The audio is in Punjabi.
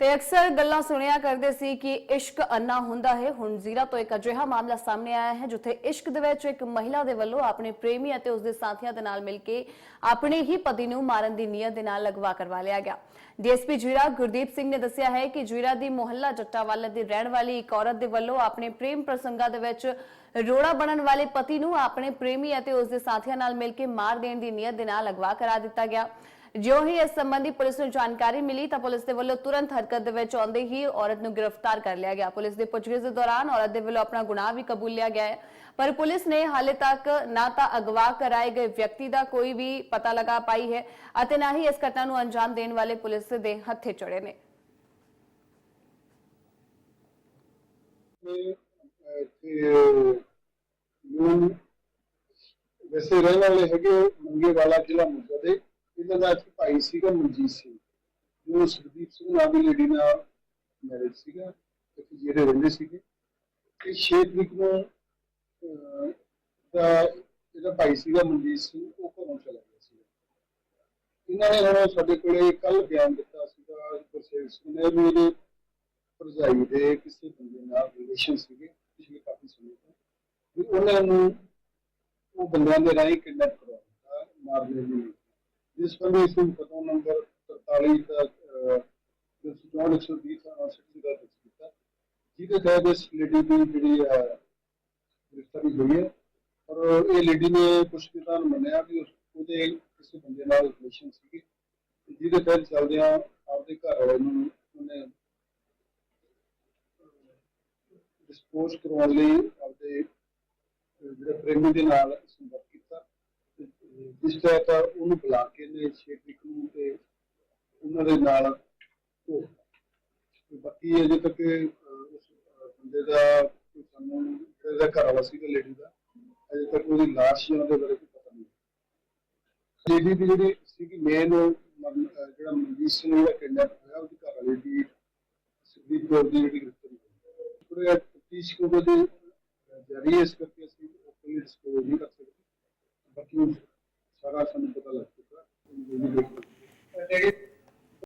ਤੇ ਅਕਸਰ ਗੱਲਾਂ ਸੁਣਿਆ ਕਰਦੇ ਸੀ ਕਿ ਇਸ਼ਕ ਅੰਨਾ ਹੁੰਦਾ ਹੈ। ਹੁਣ ਜ਼ੀਰਾ ਤੋਂ ਇੱਕ ਅਜਿਹਾ ਮਾਮਲਾ ਸਾਹਮਣੇ ਆਇਆ ਹੈ, ਜਿੱਥੇ ਇਸ਼ਕ ਦੇ ਵਿੱਚ ਇੱਕ ਮਹਿਲਾ ਦੇ ਵੱਲੋਂ ਆਪਣੇ ਪ੍ਰੇਮੀ ਅਤੇ ਉਸਦੇ ਸਾਥੀਆਂ ਦੇ ਨਾਲ ਮਿਲ ਕੇ ਆਪਣੇ ਹੀ ਪਤੀ ਨੂੰ ਮਾਰਨ ਦੀ ਨੀਅਤ ਦੇ ਨਾਲ ਅਗਵਾ ਕਰਵਾ ਲਿਆ ਗਿਆ। ਡੀਐਸਪੀ ਜੀਰਾ ਗੁਰਦੀਪ ਸਿੰਘ ਨੇ ਦੱਸਿਆ ਹੈ ਕਿ ਜੀਰਾ ਦੀ ਮੁਹੱਲਾ ਜੱਟਾਵਾਲਾ ਦੀ ਰਹਿਣ ਵਾਲੀ ਇੱਕ ਔਰਤ ਦੇ ਵੱਲੋਂ ਆਪਣੇ ਪ੍ਰੇਮ ਪ੍ਰਸੰਗਾਂ ਦੇ ਵਿੱਚ ਰੋੜਾ ਬਣਨ ਵਾਲੇ ਪਤੀ ਨੂੰ ਆਪਣੇ ਪ੍ਰੇਮੀ ਅਤੇ ਉਸਦੇ ਸਾਥੀਆਂ ਨਾਲ ਮਿਲ ਕੇ ਮਾਰ ਦੇਣ ਦੀ ਨੀਅਤ ਦੇ ਨਾਲ ਅਗਵਾ ਕਰਾ ਦਿੱਤਾ ਗਿਆ। ਜਿਉਂ ਹੀ ਇਸ ਸੰਬੰਧੀ ਪੁਲਿਸ ਨੂੰ ਜਾਣਕਾਰੀ ਮਿਲੀ ਤਾਂ ਪੁਲਿਸ ਦੇ ਵੱਲੋਂ ਤੁਰੰਤ ਹਰਕਤ ਦੇ ਵਿੱਚ ਆਉਂਦੇ ਹੀ ਔਰਤ ਨੂੰ ਗ੍ਰਿਫਤਾਰ ਕਰ ਲਿਆ ਗਿਆ। ਪੁਲਿਸ ਦੇ ਪੁੱਛਗਿੱਛ ਦੇ ਦੌਰਾਨ ਔਰਤ ਦੇ ਵੱਲੋਂ ਆਪਣਾ ਗੁਨਾਹ ਵੀ ਕਬੂਲ ਲਿਆ ਗਿਆ ਹੈ। ਪਰ ਪੁਲਿਸ ਨੇ ਹਾਲੇ ਤੱਕ ਨਾ ਤਾਂ ਅਗਵਾ ਕਰਾਏ ਗਏ ਵਿਅਕਤੀ ਦਾ ਕੋਈ ਵੀ ਪਤਾ ਲਗਾ ਪਾਈ ਹੈ ਅਤੇ ਨਾ ਹੀ ਇਸ ਘਟਨਾ ਨੂੰ ਅੰਜਾਮ ਦੇਣ ਵਾਲੇ ਪੁਲਿਸ ਦੇ ਹੱਥੇ ਚੜੇ ਨੇ। ਨੇ ਇੱਥੇ ਨੂੰ ਵੈਸੇ ਰਹਿਣ ਵਾਲੇ ਹੈਗੇ ਮੰਗੇ ਵਾਲਾ ਜ਼ਿਲ੍ਹਾ ਮੁੰਡਾ ਦੇ। ਇਹਨਾਂ ਦਾ ਇੱਕ ਭਾਈ ਸੀਗਾ ਮਨਜੀਤ ਸਿੰਘ, ਜੋ ਸੁਖਦੀਪ ਸਿੰਘ ਨਾਮ ਦੀ ਲੇਡੀ ਨਾਲ ਮੈਰਿਜ ਸੀਗਾ, ਇੱਥੇ ਜਿਹੜੇ ਰਹਿੰਦੇ ਸੀਗੇ। ਇਹ ਛੇ ਤਰੀਕ ਨੂੰ ਦਾ ਜਿਹੜਾ ਭਾਈ ਸੀਗਾ ਮਨਜੀਤ ਸਿੰਘ, ਉਹ ਘਰੋਂ ਚਲਾ ਗਿਆ ਸੀ ਇਹਨਾਂ ਨੇ ਹੁਣ ਸਾਡੇ ਕੋਲੇ ਕੱਲ ਬਿਆਨ ਦਿੱਤਾ ਸੀਗਾ ਗੁਰਸੇਵ ਸਿੰਘ ਨੇ ਵੀ ਇਹਦੇ ਭਰਜਾਈ ਦੇ ਕਿਸੇ ਬੰਦੇ ਨਾਲ ਰਿਲੇਸ਼ਨ ਸੀਗੇ, ਪਿਛਲੇ ਕਾਫੀ ਸਮੇਂ ਤੋਂ। ਵੀ ਉਹਨਾਂ ਨੂੰ ਉਹ ਬੰਦਿਆਂ ਦੇ ਰਾਹੀਂ ਕਿਡਨੈਪ ਕਰਵਾਇਆ ਮਾਰਨੇ ਦੀ ਜਿਸ ਬੰਦੇ ਇਸ ਨੂੰ ਪਤਾ ਨੰਬਰ 43 ਦਾ ਜਿਸ 120 ਦਾ ਸਿੱਧੀ ਦਾ ਕੀਤਾ ਜਿਹਦੇ ਤਹਿਤ ਇਸ ਲੇਡੀ ਦੀ ਜਿਹੜੀ ਹੈ ਗ੍ਰਿਫਤਾਰੀ ਹੋਈ ਹੈ। ਔਰ ਇਹ ਲੇਡੀ ਨੇ ਕੁਝ ਕਿਤਾਂ ਮੰਨਿਆ ਵੀ ਉਹਦੇ ਕਿਸੇ ਬੰਦੇ ਨਾਲ ਰਿਲੇਸ਼ਨ ਸੀਗੀ। ਜਿਹਦੇ ਤਹਿਤ ਚੱਲਦਿਆਂ ਆਪਦੇ ਘਰ ਵਾਲੇ ਨੂੰ ਉਹਨੇ ਡਿਸਪੋਜ਼ ਕਰਵਾਉਣ ਲਈ ਆਪਦੇ ਜਿਹੜੇ ਪ੍ਰੇਮੀ ਦੇ ਨਾਲ ਸੰਪਰਕ ਕੀਤਾ ਤੇ, ਉਹਨੂੰ ਬੁਲਾ ਕੇ ਨੇ ਛੇ ਨੂੰ ਤੇ ਉਹਨਾਂ ਦੇ ਨਾਲ ਉਹ ਬਾਕੀ ਅਜੇ ਤੱਕ ਉਸ ਬੰਦੇ ਦਾ ਸਾਨੂੰ ਜਿਹੜੇ ਦਾ ਘਰ ਵਾਲਾ ਸੀਗਾ ਲੇਡੀ ਦਾ ਅਜੇ ਤੱਕ ਉਹਦੀ ਲਾਸ਼ ਜਾਂ ਉਹਦੇ ਬਾਰੇ ਪਤਾ ਨਹੀਂ। ਲੇਡੀ ਦੀ ਜਿਹੜੀ ਸੀਗੀ ਮੇਨ ਜਿਹੜਾ ਮਨਜੀਤ ਸਿੰਘ ਜਿਹੜਾ ਕਿਡਨੈਪ ਹੋਇਆ ਉਹਦੀ ਘਰ ਵਾਲੀ ਦੀ ਸੁਖਦੀਪ ਕੌਰ ਦੀ ਜਿਹੜੀ ਗ੍ਰਿਫਤਾਰੀ ਹੋਈ। ਪੂਰੇ 30 ਕੋਲ ਦੇ ਜਾਰੀ ਇਸ ਕਰਕੇ ਅਸੀਂ ਓਪਨਲੀ ਡਿਸਕਲੋਜ਼ ਨਹੀਂ তারা আসামিকে তালাশ